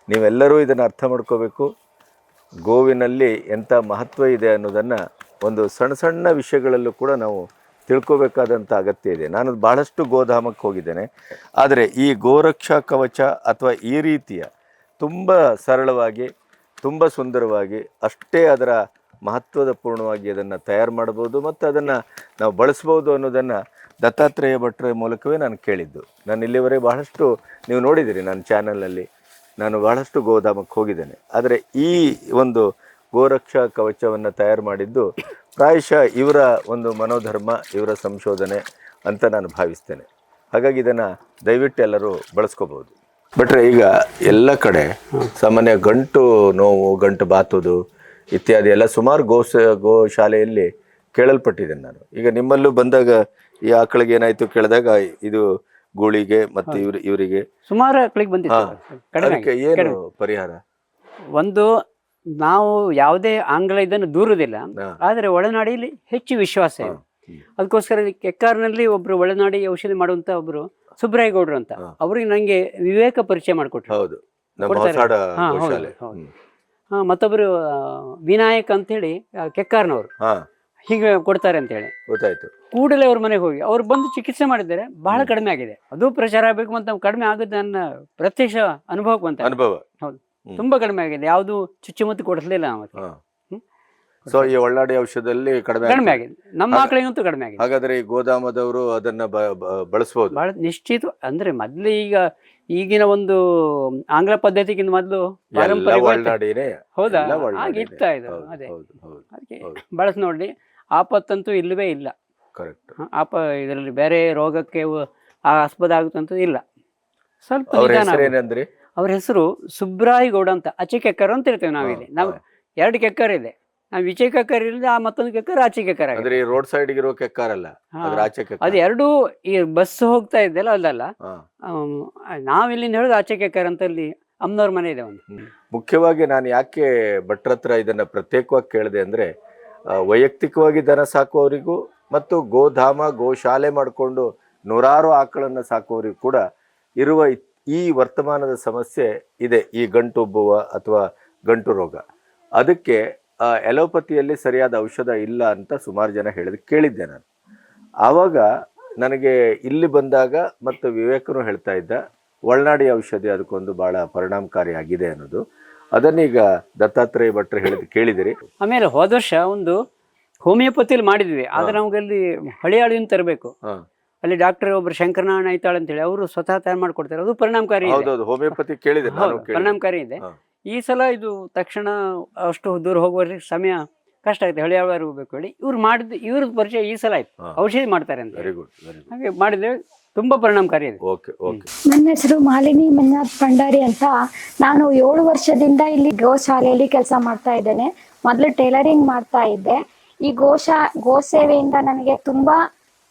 Speaker 2: ನೀವೆಲ್ಲರೂ ಇದನ್ನು ಅರ್ಥ ಮಾಡ್ಕೋಬೇಕು. ಗೋವಿನಲ್ಲಿ ಎಂಥ ಮಹತ್ವ ಇದೆ ಅನ್ನೋದನ್ನು ಒಂದು ಸಣ್ಣ ಸಣ್ಣ ವಿಷಯಗಳಲ್ಲೂ ಕೂಡ ನಾವು ತಿಳ್ಕೋಬೇಕಾದಂಥ ಅಗತ್ಯ ಇದೆ. ನಾನು ಭಾಳಷ್ಟು ಗೋಧಾಮಕ್ಕೆ ಹೋಗಿದ್ದೇನೆ. ಆದರೆ ಈ ಗೋರಕ್ಷಾ ಕವಚ ಅಥವಾ ಈ ರೀತಿಯ ತುಂಬ ಸರಳವಾಗಿ, ತುಂಬ ಸುಂದರವಾಗಿ, ಅಷ್ಟೇ ಅದರ ಮಹತ್ವದ ಪೂರ್ಣವಾಗಿ ಅದನ್ನು ತಯಾರು ಮಾಡ್ಬೋದು ಮತ್ತು ಅದನ್ನು ನಾವು ಬಳಸ್ಬೋದು ಅನ್ನೋದನ್ನು ದತ್ತಾತ್ರೇಯ ಭಟ್ರ ಮೂಲಕವೇ ನಾನು ಕೇಳಿದ್ದು. ನಾನು ಇಲ್ಲಿವರೆಗೆ ಬಹಳಷ್ಟು ನೀವು ನೋಡಿದ್ದೀರಿ ನನ್ನ ಚಾನಲ್ನಲ್ಲಿ ನಾನು ಬಹಳಷ್ಟು ಗೋದಾಮಕ್ಕೆ ಹೋಗಿದ್ದೇನೆ. ಆದರೆ ಈ ಒಂದು ಗೋರಕ್ಷಾ ಕವಚವನ್ನು ತಯಾರು ಮಾಡಿದ್ದು ಪ್ರಾಯಶಃ ಇವರ ಒಂದು ಮನೋಧರ್ಮ, ಇವರ ಸಂಶೋಧನೆ ಅಂತ ನಾನು ಭಾವಿಸ್ತೇನೆ. ಹಾಗಾಗಿ ಇದನ್ನು ದಯವಿಟ್ಟು ಎಲ್ಲರೂ ಬಳಸ್ಕೋಬೋದು ಬಟ್ರೆ ಈಗ ಎಲ್ಲ ಕಡೆ ಸಾಮಾನ್ಯ ಗಂಟು ನೋವು, ಗಂಟು ಬಾತುದು ಇತ್ಯಾದಿ ಎಲ್ಲ ಸುಮಾರು ಗೋ ಗೋ ಶಾಲೆಯಲ್ಲಿ ಕೇಳಲ್ಪಟ್ಟಿದ್ದೇನೆ ನಾನು. ಈಗ ನಿಮ್ಮಲ್ಲೂ ಬಂದಾಗ ಈ ಆಕಳಿಗೆ ಏನಾಯಿತು ಕೇಳಿದಾಗ ಇದು ಗೂಳಿಗೆ ಮತ್ತೆ ಇವ್ರ ಇವರಿಗೆ.
Speaker 1: ಸುಮಾರು ಆಕಳಿಗೆ ಬಂದಿತ್ತು. ಕಡಿಮೆ
Speaker 2: ಅದಕ್ಕೆ ಏನು ಪರಿಹಾರ?
Speaker 1: ಒಂದು ನಾವು ಯಾವುದೇ ಆಂಗ್ಲ ಇದನ್ನು ದೂರುದಿಲ್ಲ. ಆದರೆ ಒಳನಾಡಿಯಲ್ಲಿ ಹೆಚ್ಚು ವಿಶ್ವಾಸ ಇದೆ. ಅದಕ್ಕೋಸ್ಕರ ಕೆಕ್ಕಾರ್ನಲ್ಲಿ ಒಬ್ರು ಒಳನಾಡಿ ಔಷಧಿ ಮಾಡುವಂತ ಒಬ್ರು ಸುಬ್ರಾಯಗೌಡ್ರು ಅಂತ. ಅವ್ರಿಗೆ ನಂಗೆ ವಿವೇಕ ಪರಿಚಯ ಮಾಡಿಕೊಟ್ರು.
Speaker 2: ಹೌದು.
Speaker 1: ಮತ್ತೊಬ್ರು ವಿನಾಯಕ್ ಅಂತ ಹೇಳಿ ಕೆಕ್ಕಾರ್ನವರು. ಹೀಗೆ ಕೊಡ್ತಾರೆ ಅಂತ ಹೇಳಿ
Speaker 2: ಗೊತ್ತಾಯ್ತು.
Speaker 1: ಕೂಡಲೇ ಅವ್ರ ಮನೆಗೆ ಹೋಗಿ ಅವ್ರು ಬಂದು ಚಿಕಿತ್ಸೆ ಮಾಡಿದ್ದಾರೆ ಬಹಳ ಕಡಿಮೆ ಆಗಿದೆ. ಅದು ಪ್ರಚಾರ ಆಗಬೇಕು ಅಂತ ಕಡಿಮೆ ಆಗುತ್ತೆ ನನ್ನ ಪ್ರತ್ಯಕ್ಷ ಅನುಭವಕ್ಕೆ ಬಂತ
Speaker 2: ಅನುಭವ.
Speaker 1: ಹೌದು. ತುಂಬಾ ಕಡಿಮೆ ಆಗಿದೆ. ಯಾವುದು ಚುಚ್ಚುಮದ್ದು ಕೊಡಿಸ್ಲಿಲ್ಲ ಅವತ್ತು.
Speaker 2: ಸೊ ಈ ಒಳ್ಳಾಡಿ ಔಷಧದಲ್ಲಿ ಕಡಿಮೆ
Speaker 1: ಕಡಿಮೆ ಆಗಿದೆ. ನಮ್ಮ ಆಕಳಿಗಂತೂ ಕಡಿಮೆ ಆಗಿದೆ.
Speaker 2: ಹಾಗಾದ್ರೆ ಈ ಗೋದಾಮದವರು ಅದನ್ನ ಬ- ಬ- ಬಳಸ್ಬೋದು.
Speaker 1: ಬಹಳ ನಿಶ್ಚಿತ ಅಂದ್ರೆ ಮೊದ್ಲು ಈಗ ಈಗಿನ ಒಂದು ಆಂಗ್ಲ ಪದ್ಧತಿಗಿಂತ ಮೊದಲು
Speaker 2: ಪರಂಪರೆ
Speaker 1: ಪಾರಂಪರಿಕ ಹೌದಾ? ಇರ್ತಾ ಇದು. ಅದೇ. ಬಳಸಿ ನೋಡಿ. ಆಪತ್ತಂತೂ ಇಲ್ಲವೇ ಇಲ್ಲ.
Speaker 2: ಕರೆಕ್ಟ್
Speaker 1: ಆಪ ಇದರಲ್ಲಿ ಬೇರೆ ರೋಗಕ್ಕೆ ಆಸ್ಪದ ಆಗುತ್ತಂತೂ ಇಲ್ಲ. ಸ್ವಲ್ಪ
Speaker 2: ಅವ್ರ
Speaker 1: ನಿಧಾನ
Speaker 2: ಹೆಸರು
Speaker 1: ಆಗ್ಬೇಕು. ಅವ್ರ ಹೆಸರು ಸುಬ್ರಾಯಿ ಗೌಡ ಅಂತ ಆಚೆ ಕೆಕ್ಕರ್ ಅಂತ ಇರ್ತೇವೆ ನಾವಿಲ್ಲಿ ನಾವು ಎರಡು ಕೆಕ್ಕರ್ ಇದೆ. ನಾವು ಈಚೆ ಕೆಕ್ಕರ್ ಇಲ್ಲದೆ ಆ ಮತ್ತೊಂದು ಕೆಕ್ಕರ್ ಆಚೆ ಕೆಕ್ಕರ್ ಆಗಿದೆ.
Speaker 2: ರೋಡ್ ಸೈಡ್ ಇರೋ ಕೆಕ್ಕರ್ ಅಲ್ಲ
Speaker 1: ಅದು ಎರಡು ಈ ಬಸ್ ಹೋಗ್ತಾ ಇದ್ದಲ್ಲ ಅಲ್ಲಲ್ಲ? ನಾವಿಲ್ಲಿ ಹೇಳೋದು ಆಚೆ ಕೆಕ್ಕರ್ ಅಂತ ಅಲ್ಲಿ ಅಮ್ಮನವ್ರ ಮನೆ ಇದೆ ಒಂದು.
Speaker 2: ಮುಖ್ಯವಾಗಿ ನಾನು ಯಾಕೆ ಭಟ್ರ ಹತ್ರ ಇದನ್ನ ಪ್ರತ್ಯೇಕವಾಗಿ ಕೇಳಿದೆ ಅಂದ್ರೆ ವೈಯಕ್ತಿಕವಾಗಿ ದನ ಸಾಕುವವರಿಗೂ ಮತ್ತು ಗೋಧಾಮ, ಗೋಶಾಲೆ ಮಾಡಿಕೊಂಡು ನೂರಾರು ಆಕಳನ್ನು ಸಾಕುವವರಿಗೂ ಕೂಡ ಇರುವ ಈ ವರ್ತಮಾನದ ಸಮಸ್ಯೆ ಇದೆ, ಈ ಗಂಟುಬ್ಬುವ ಅಥವಾ ಗಂಟು ರೋಗ. ಅದಕ್ಕೆ ಎಲೋಪತಿಯಲ್ಲಿ ಸರಿಯಾದ ಔಷಧ ಇಲ್ಲ ಅಂತ ಸುಮಾರು ಜನ ಹೇಳಿದ, ಕೇಳಿದ್ದೆ ನಾನು. ಆವಾಗ ನನಗೆ ಇಲ್ಲಿ ಬಂದಾಗ ಮತ್ತು ವಿವೇಕನು ಹೇಳ್ತಾ ಇದ್ದ ಒಳನಾಡಿ ಔಷಧಿ ಅದಕ್ಕೊಂದು ಬಹಳ ಪರಿಣಾಮಕಾರಿಯಾಗಿದೆ ಅನ್ನೋದು. ಅದನ್ನೀಗ ದತ್ತಾತ್ರೇಯ ಭಟ್ರು ಹೇಳಿದ್ ಕೇಳಿದಿರಿ.
Speaker 1: ಆಮೇಲೆ ಹೋದ ವರ್ಷ ಒಂದು ಹೋಮಿಯೋಪತಿಲಿ ಮಾಡಿದ್ವಿ. ಆದ್ರೆ ನಮ್ಗೆ ಅಲ್ಲಿ ಹಳಿಯಾಳಿನ ತರಬೇಕು. ಅಲ್ಲಿ ಡಾಕ್ಟರ್ ಒಬ್ರು ಶಂಕರನಾರಾಯಣ ಐತಾಳ್ ಅಂತೇಳಿ ಅವರು ಸ್ವತಃ ತಯಾರು ಮಾಡ್ಕೊಡ್ತಾರೆ. ಅದು ಪರಿಣಾಮಕಾರಿ
Speaker 2: ಹೋಮಿಯೋಪತಿ ಕೇಳಿದೆ
Speaker 1: ಪರಿಣಾಮಕಾರಿ ಇದೆ. ಈ ಸಲ ಇದು ತಕ್ಷಣ ಅಷ್ಟು ದೂರ ಹೋಗುವವರೆಗೆ ಸಮಯ ಕಷ್ಟ ಆಗುತ್ತೆ. ಹಳಿಯಾಳವರೆಗೆ ಹೋಗ್ಬೇಕು ಹೇಳಿ. ಇವ್ರು ಮಾಡಿದ ಇವ್ರದ್ದು ಪರಿಚಯ ಈ ಸಲ ಆಯ್ತು. ಔಷಧಿ ಮಾಡ್ತಾರೆ ಅಂತ ಹಾಗೆ ಮಾಡಿದ್ರೆ ತುಂಬಾ ಪರಿಣಾಮಕಾರಿ ಇದೆ
Speaker 2: ಓಕೆ ಓಕೆ.
Speaker 4: ನನ್ನ ಹೆಸರು ಮಾಲಿನಿ ಮಂಜುನಾಥ್ ಭಂಡಾರಿ ಅಂತ ನಾನು ಏಳು ವರ್ಷದಿಂದ ಇಲ್ಲಿ ಗೋಶಾಲೆಯಲ್ಲಿ ಕೆಲಸ ಮಾಡ್ತಾ ಇದ್ದೇನೆ. ಮೊದಲು ಟೈಲರಿಂಗ್ ಮಾಡ್ತಾ ಇದ್ದೆ. ಈ ಗೋಶಾ ಗೋ ಸೇವೆಯಿಂದ ನನಗೆ ತುಂಬಾ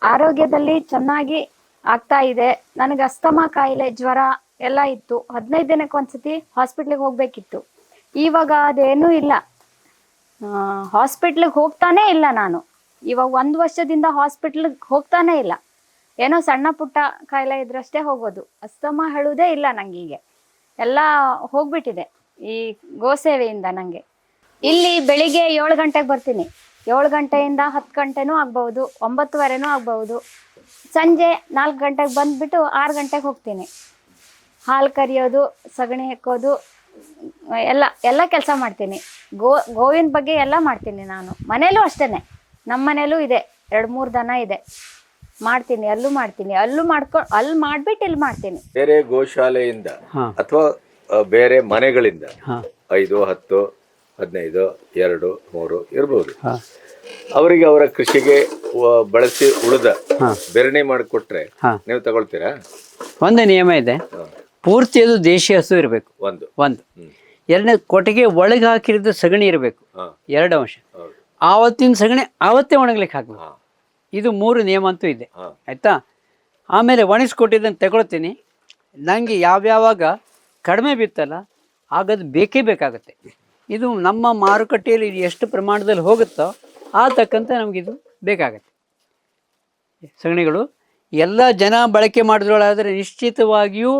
Speaker 4: ಆರೋಗ್ಯದಲ್ಲಿ ಚೆನ್ನಾಗಿ ಆಗ್ತಾ ಇದೆ. ನನಗೆ ಅಸ್ತಮಾ ಕಾಯಿಲೆ ಜ್ವರ ಎಲ್ಲ ಇತ್ತು. ಹದಿನೈದು ದಿನಕ್ಕೆ ಒಂದ್ಸತಿ ಹಾಸ್ಪಿಟ್ಲಿಗೆ ಹೋಗ್ಬೇಕಿತ್ತು. ಇವಾಗ ಅದೇನೂ ಇಲ್ಲ. ಹಾಸ್ಪಿಟ್ಲಿಗೆ ಹೋಗ್ತಾನೆ ಇಲ್ಲ ನಾನು. ಇವಾಗ ಒಂದು ವರ್ಷದಿಂದ ಹಾಸ್ಪಿಟ್ಲಿಗೆ ಹೋಗ್ತಾನೆ ಇಲ್ಲ. ಏನೋ ಸಣ್ಣ ಪುಟ್ಟ ಕಾಯಿಲೆ ಇದ್ರಷ್ಟೇ ಹೋಗೋದು. ಅಸ್ತಮ ಹೇಳುವುದೇ ಇಲ್ಲ ನಂಗೀಗೆ ಎಲ್ಲ ಹೋಗ್ಬಿಟ್ಟಿದೆ ಈ ಗೋಸೇವೆಯಿಂದ ನಂಗೆ. ಇಲ್ಲಿ ಬೆಳಿಗ್ಗೆ ಏಳು ಗಂಟೆಗೆ ಬರ್ತೀನಿ.
Speaker 3: ಏಳು ಗಂಟೆಯಿಂದ ಹತ್ತು ಗಂಟೆನೂ ಆಗ್ಬಹುದು, ಒಂಬತ್ತುವರೆನೂ ಆಗ್ಬಹುದು. ಸಂಜೆ ನಾಲ್ಕು ಗಂಟೆಗೆ ಬಂದುಬಿಟ್ಟು ಆರು ಗಂಟೆಗೆ ಹೋಗ್ತೀನಿ. ಹಾಲು ಕರಿಯೋದು, ಸಗಣಿ ಹಾಕೋದು, ಎಲ್ಲ ಎಲ್ಲ ಕೆಲಸ ಮಾಡ್ತೀನಿ. ಗೋ, ಗೋವಿನ ಬಗ್ಗೆ ಎಲ್ಲ ಮಾಡ್ತೀನಿ ನಾನು. ಮನೇಲೂ ಅಷ್ಟೇ ನಮ್ಮ ಮನೇಲೂ ಇದೆ. ಎರಡು ಮೂರು ದನ ಇದೆ. ಮಾಡ್ತೀನಿ ಅಲ್ಲೂ ಮಾಡ್ತೀನಿ ಅಲ್ಲೂ ಮಾಡ್ಕೊಂಡು ಅಲ್ಲಿ ಮಾಡ್ಬಿಟ್ಟು ಇಲ್ಲಿ ಮಾಡ್ತೀನಿ.
Speaker 2: ಬೇರೆ ಗೋಶಾಲೆಯಿಂದ ಅಥವಾ ಬೇರೆ ಮನೆಗಳಿಂದ ಐದು ಹತ್ತು ಹದಿನೈದು ಎರಡು ಮೂರು ಇರ್ಬೋದು. ಅವರಿಗೆ ಅವರ ಕೃಷಿಗೆ ಬಳಸಿ ಉಳಿದ ಬೆರಣಿ ಮಾಡಿಕೊಟ್ರೆ ನೀವು ತಗೊಳ್ತೀರಾ?
Speaker 1: ಒಂದು ನಿಯಮ ಇದೆ. ಪೂರ್ತಿ ಅದು ದೇಶಿ ಹಸು ಇರಬೇಕು.
Speaker 2: ಒಂದು.
Speaker 1: ಒಂದು. ಎರಡನೇ ಕೊಟ್ಟಿಗೆ ಒಳಗೆ ಹಾಕಿರೋದು ಸಗಣಿ ಇರಬೇಕು. ಎರಡು ಅಂಶ. ಆವತ್ತಿನ ಸಗಣಿ ಆವತ್ತೇ ಒಣಗಲಿಕ್ಕೆ ಹಾಕಬೇಕು. ಇದು ಮೂರು ನಿಯಮ ಅಂತೂ ಇದೆ ಆಯ್ತಾ? ಆಮೇಲೆ ಒಣಗಿಸ್ಕೊಟ್ಟಿದ್ದನ್ನು ತಗೊಳ್ತೀನಿ. ನನಗೆ ಯಾವ್ಯಾವಾಗ ಕಡಿಮೆ ಬಿತ್ತಲ್ಲ ಆಗದು ಬೇಕೇ ಬೇಕಾಗುತ್ತೆ. ಇದು ನಮ್ಮ ಮಾರುಕಟ್ಟೆಯಲ್ಲಿ ಇದು ಎಷ್ಟು ಪ್ರಮಾಣದಲ್ಲಿ ಹೋಗುತ್ತೋ ಆ ತಕ್ಕಂತೆ ನಮಗಿದು ಬೇಕಾಗತ್ತೆ. ಸಗಣಿಗಳು ಎಲ್ಲ ಜನ ಬಳಕೆ ಮಾಡಿದ್ರೊಳಾದರೆ ನಿಶ್ಚಿತವಾಗಿಯೂ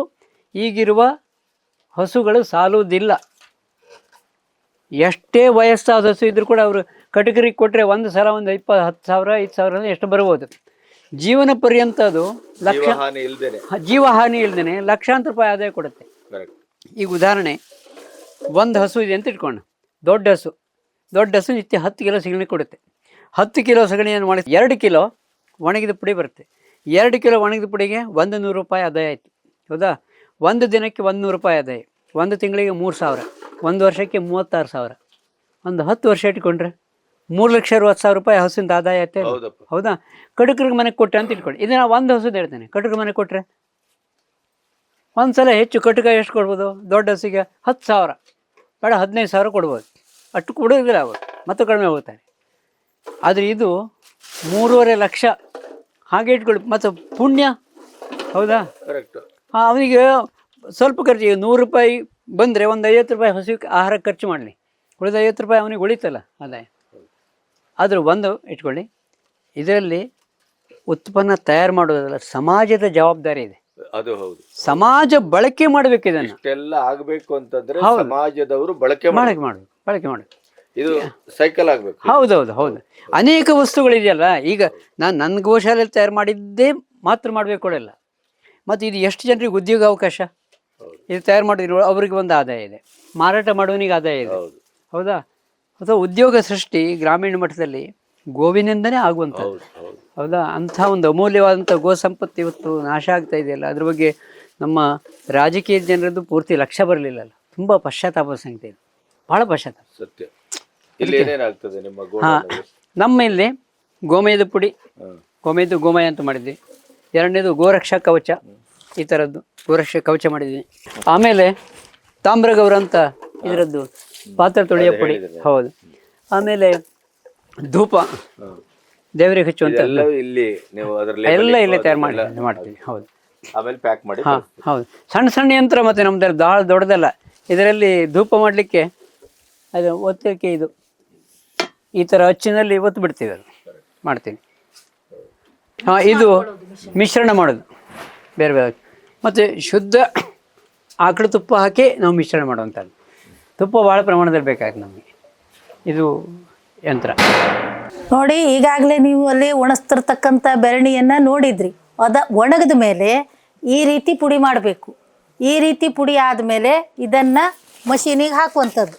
Speaker 1: ಈಗಿರುವ ಹಸುಗಳು ಸಾಲುವುದಿಲ್ಲ. ಎಷ್ಟೇ ವಯಸ್ಸಾದ ಹಸು ಇದ್ದರೂ ಕೂಡ ಅವರು ಕಟಕರಿಗೆ ಕೊಟ್ಟರೆ ಒಂದು ಸಲ ಒಂದು ಇಪ್ಪತ್ತು ಹತ್ತು ಸಾವಿರ ಐದು ಸಾವಿರ ಅಂದ್ರೆ ಎಷ್ಟು ಬರ್ಬೋದು? ಜೀವನ ಪರ್ಯಂತ ಅದು ಲಕ್ಷ
Speaker 2: ಹಾನಿ ಇಲ್ದೇನೆ.
Speaker 1: ಲಕ್ಷಾಂತರ ರೂಪಾಯಿ ಆದಾಯ ಕೊಡುತ್ತೆ. ಈಗ ಉದಾಹರಣೆ ಒಂದು ಹಸು ಇದೆ ಅಂತ ಇಟ್ಕೊಂಡು ದೊಡ್ಡ ಹಸು ದೊಡ್ಡ ಹಸು ನಿತ್ಯ ಹತ್ತು ಕಿಲೋ ಸಗಣಿ ಕೊಡುತ್ತೆ. ಹತ್ತು ಕಿಲೋ ಸಗಣಿಯನ್ನು ಮಾಡಿ ಎರಡು ಕಿಲೋ ಒಣಗಿದ ಪುಡಿ ಬರುತ್ತೆ. ಎರಡು ಕಿಲೋ ಒಣಗಿದ ಪುಡಿಗೆ ಒಂದು ನೂರು ರೂಪಾಯಿ ಆದಾಯ ಆಯಿತು. ಹೌದಾ? ಒಂದು ದಿನಕ್ಕೆ ಒಂದು ನೂರು ರೂಪಾಯಿ ಆದಾಯ. ಒಂದು ತಿಂಗಳಿಗೆ ಮೂರು ಸಾವಿರ. ಒಂದು ವರ್ಷಕ್ಕೆ ಮೂವತ್ತಾರು ಸಾವಿರ. ಒಂದು ಹತ್ತು ವರ್ಷ ಇಟ್ಕೊಂಡ್ರೆ? ಮೂರು ಲಕ್ಷ ಅರವತ್ತು ಸಾವಿರ ರೂಪಾಯಿ ಹಸುವಿನ ಆದಾಯ ಐತೆ
Speaker 2: ಹೌದಪ್ಪ.
Speaker 1: ಹೌದಾ? ಕಡುಕರಿಗೆ ಮನೆಗೆ ಕೊಟ್ಟೆ ಅಂತ ಇಟ್ಕೊಳ್ಳಿ. ಇದನ್ನ ಒಂದು ಹಸುದು ಹೇಳ್ತೇನೆ. ಕಡುಕರ ಮನೆಗೆ ಕೊಟ್ಟರೆ ಒಂದು ಸಲ ಹೆಚ್ಚು ಕಟುಕ ಎಷ್ಟು ಕೊಡ್ಬೋದು? ದೊಡ್ಡ ಹಸಿಗೆ ಹತ್ತು ಸಾವಿರ. ಬೇಡ ಹದಿನೈದು ಸಾವಿರ ಕೊಡ್ಬೋದು. ಅಷ್ಟು ಕೊಡೋದಿಲ್ಲ ಅವರು ಮತ್ತು ಕಡಿಮೆ ಹೋಗ್ತಾರೆ ಆದರೆ ಇದು ಮೂರುವರೆ ಲಕ್ಷ. ಹಾಗೆ ಇಟ್ಕೊಳ್ಳಿ. ಮತ್ತು ಪುಣ್ಯ. ಹೌದಾ?
Speaker 2: ಕರೆಕ್ಟ್
Speaker 1: ಹಾಂ ಅವನಿಗೆ ಸ್ವಲ್ಪ ಖರ್ಚು. ಈಗ ನೂರು ರೂಪಾಯಿ ಬಂದರೆ ಒಂದು ಐವತ್ತು ರೂಪಾಯಿ ಹಸುವಿಗೆ ಆಹಾರ ಖರ್ಚು ಮಾಡಲಿ. ಉಳಿದ ಐವತ್ತು ರೂಪಾಯಿ ಅವನಿಗೆ ಉಳಿತಲ್ಲ ಆದಾಯ. ಆದರೂ ಒಂದು ಇಟ್ಕೊಳ್ಳಿ. ಇದರಲ್ಲಿ ಉತ್ಪನ್ನ ತಯಾರು ಮಾಡೋದಲ್ಲ ಸಮಾಜದ ಜವಾಬ್ದಾರಿ ಇದೆ.
Speaker 2: ಅದು ಹೌದು.
Speaker 1: ಸಮಾಜ ಬಳಕೆ ಮಾಡಬೇಕು ಇದನ್ನು.
Speaker 2: ಇಷ್ಟೆಲ್ಲ ಆಗಬೇಕು ಅಂತಂದ್ರೆ ಸಮಾಜದವರು ಬಳಕೆ
Speaker 1: ಬಳಕೆ ಮಾಡಬೇಕು ಬಳಕೆ ಮಾಡಬೇಕು.
Speaker 2: ಇದು ಸೈಕಲ್ ಆಗಬೇಕು.
Speaker 1: ಹೌದೌದು ಹೌದು ಅನೇಕ ವಸ್ತುಗಳಿದೆಯಲ್ಲ ಈಗ ನಾನು ನನ್ನ ಗೋಶಾಲೆಯಲ್ಲಿ ತಯಾರು ಮಾಡಿದ್ದೇ ಮಾತ್ರ ಮಾಡಬೇಕು ಕೊಡಲ್ಲ ಮತ್ತು ಇದು ಎಷ್ಟು ಜನರಿಗೆ ಉದ್ಯೋಗ ಅವಕಾಶ? ಇದು ತಯಾರು ಮಾಡಿದ್ರು ಅವ್ರಿಗೆ ಒಂದು ಆದಾಯ ಇದೆ. ಮಾರಾಟ ಮಾಡುವನಿಗೆ ಆದಾಯ ಇದೆ.
Speaker 2: ಹೌದಾ?
Speaker 1: ಅಥವಾ ಉದ್ಯೋಗ ಸೃಷ್ಟಿ ಗ್ರಾಮೀಣ ಮಟ್ಟದಲ್ಲಿ ಗೋವಿನಿಂದನೇ ಆಗುವಂಥದ್ದು.
Speaker 2: ಹೌದು
Speaker 1: ಅಂಥ ಒಂದು ಅಮೂಲ್ಯವಾದಂಥ ಗೋ ಸಂಪತ್ತು ಇವತ್ತು ನಾಶ ಆಗ್ತಾ ಇದೆಯಲ್ಲ? ಅದ್ರ ಬಗ್ಗೆ ನಮ್ಮ ರಾಜಕೀಯ ಜನರದ್ದು ಪೂರ್ತಿ ಲಕ್ಷ್ಯ ಬರಲಿಲ್ಲಲ್ಲ. ತುಂಬಾ ಪಶ್ಚಾತ್ತಾಪ ಸಂಗತಿ ಇದೆ. ಭಾಳ ಪಶ್ಚಾತ್ತಾಪ.
Speaker 2: ಸತ್ಯ.
Speaker 1: ಹಾಂ. ನಮ್ಮ ಇಲ್ಲಿ ಗೋಮಯದ ಪುಡಿ
Speaker 2: ಹ್ಮ್.
Speaker 1: ಗೋಮಯದ ಗೋಮಯ ಅಂತ ಮಾಡಿದ್ವಿ. ಎರಡನೇದು ಗೋರಕ್ಷಾ ಕವಚ ಈ ಥರದ್ದು ಗೋರಕ್ಷಾ ಕವಚ ಮಾಡಿದ್ವಿ. ಆಮೇಲೆ ತಾಮ್ರಗೌರ ಅಂತ ಇದರದ್ದು ಪಾತ್ರೆ ತೊಳೆಯೋ ಪುಡಿ. ಹೌದು. ಆಮೇಲೆ ಧೂಪ. ದೇವರಿಗೆ
Speaker 2: ಹಚ್ಚುವಂತ ಇಲ್ಲಿ ನೀವು ಅದರಲ್ಲಿ
Speaker 1: ಎಲ್ಲ ಇಲ್ಲಿ ತಯಾರು ಮಾಡಿ ಮಾಡ್ತೀವಿ. ಹೌದು.
Speaker 2: ಆಮೇಲೆ ಪ್ಯಾಕ್ ಮಾಡಿ
Speaker 1: ಹಾಂ ಹೌದು. ಸಣ್ಣ ಸಣ್ಣ ಯಂತ್ರ ಮತ್ತೆ ನಮ್ದು ಭಾಳ ದೊಡ್ಡದಲ್ಲ. ಇದರಲ್ಲಿ ಧೂಪ ಮಾಡಲಿಕ್ಕೆ ಅದು ಒತ್ತಲಿಕ್ಕೆ ಇದು. ಈ ಥರ ಅಚ್ಚಿನಲ್ಲಿ ಒತ್ತು ಬಿಡ್ತೀವಿ ಅದು. ಮಾಡ್ತೀನಿ. ಹಾಂ ಇದು ಮಿಶ್ರಣ ಮಾಡೋದು. ಬೇರೆ ಬೇರೆ. ಮತ್ತು ಶುದ್ಧ ಆಕಳು ತುಪ್ಪ ಹಾಕಿ ನಾವು ಮಿಶ್ರಣ ಮಾಡುವಂಥದ್ದು. ತುಪ್ಪ ಭಾಳ ಪ್ರಮಾಣದಲ್ಲಿ ಬೇಕಾಗ್ತದೆ ನಮಗೆ. ಇದು ಯಂತ್ರ.
Speaker 5: ನೋಡಿ, ಈಗಾಗಲೇ ನೀವು ಅಲ್ಲಿ ಒಣಸ್ತಿರ್ತಕ್ಕಂಥ ಬೆರಣಿಯನ್ನು ನೋಡಿದ್ರಿ. ಅದ ಒಣಗಿದ ಮೇಲೆ ಈ ರೀತಿ ಪುಡಿ ಮಾಡಬೇಕು. ಈ ರೀತಿ ಪುಡಿ ಆದಮೇಲೆ ಇದನ್ನು ಮಷೀನಿಗೆ ಹಾಕುವಂಥದ್ದು.